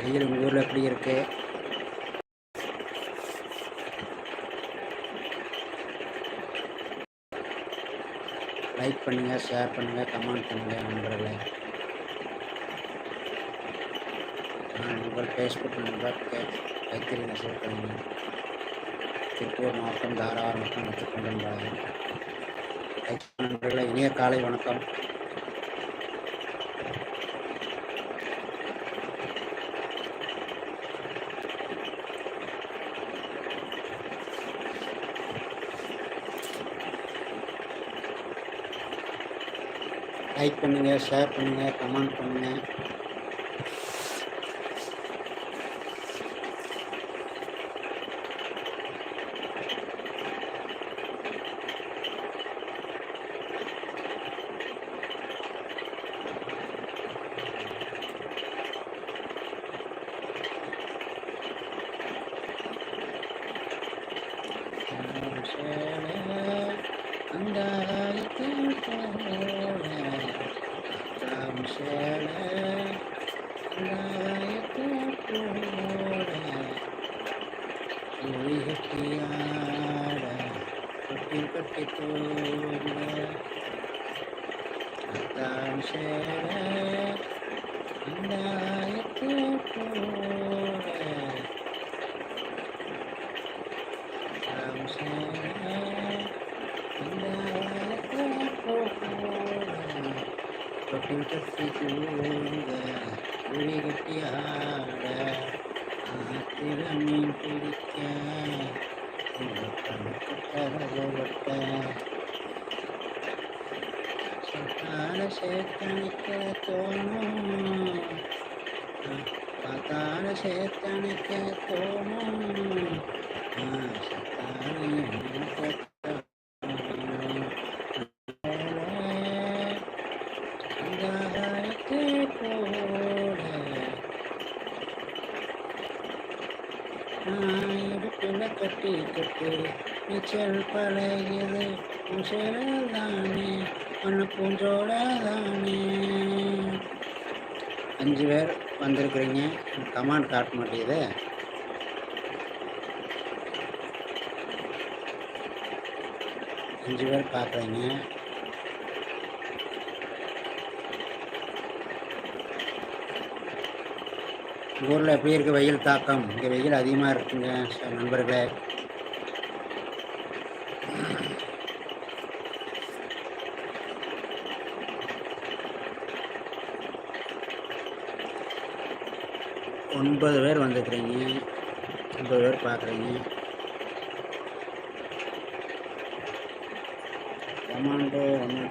வெயில் உங்கள் ஊரில் எப்படி இருக்குது லைக் பண்ணுங்கள் ஷேர் பண்ணுங்கள் கமெண்ட் பண்ணுங்கள் நண்பர்களே. நான் உங்கள் ஃபேஸ்புக் நண்பர் கே கைத்தறி நெசவு கலைஞர் திருப்பூர் மாவட்டம் தாராவாரம் மட்டும் முத்துக்கொண்டன் லைக் நண்பர்களே இனிய காலை வணக்கம். லைக் பண்ணுங்கள் ஷேர் பண்ணுங்கள் கமெண்ட் பண்ணுங்கள் கட்டி தோட அத்தான் I'm தொட்டில் கட்டி தூங்க கட்டி ஆட ஆத்திர மீன் பிடிக்க சத்தான சேத்தனிக்க தோணும் பார்த்தான தோணும் இடுப்பில் கட்டி கட்டு நீச்சல் பழகியது தானே மண்ண பூஞ்சோட தானே அஞ்சு பேர் வந்திருக்கிறீங்க. கமாண்ட் காட்ட மாட்டேங்குது. அஞ்சு பேர் பார்க்குறீங்க ஊரில் எப்படி இருக்குது வெயில் தாக்கம்? இங்கே வெயில் அதிகமாக இருக்குங்க ச- நண்பர்களே. ஒன்பது பேர் வந்துருக்குறீங்க ஒன்பது பேர் பார்க்குறீங்க கமாண்டோ ஒன்று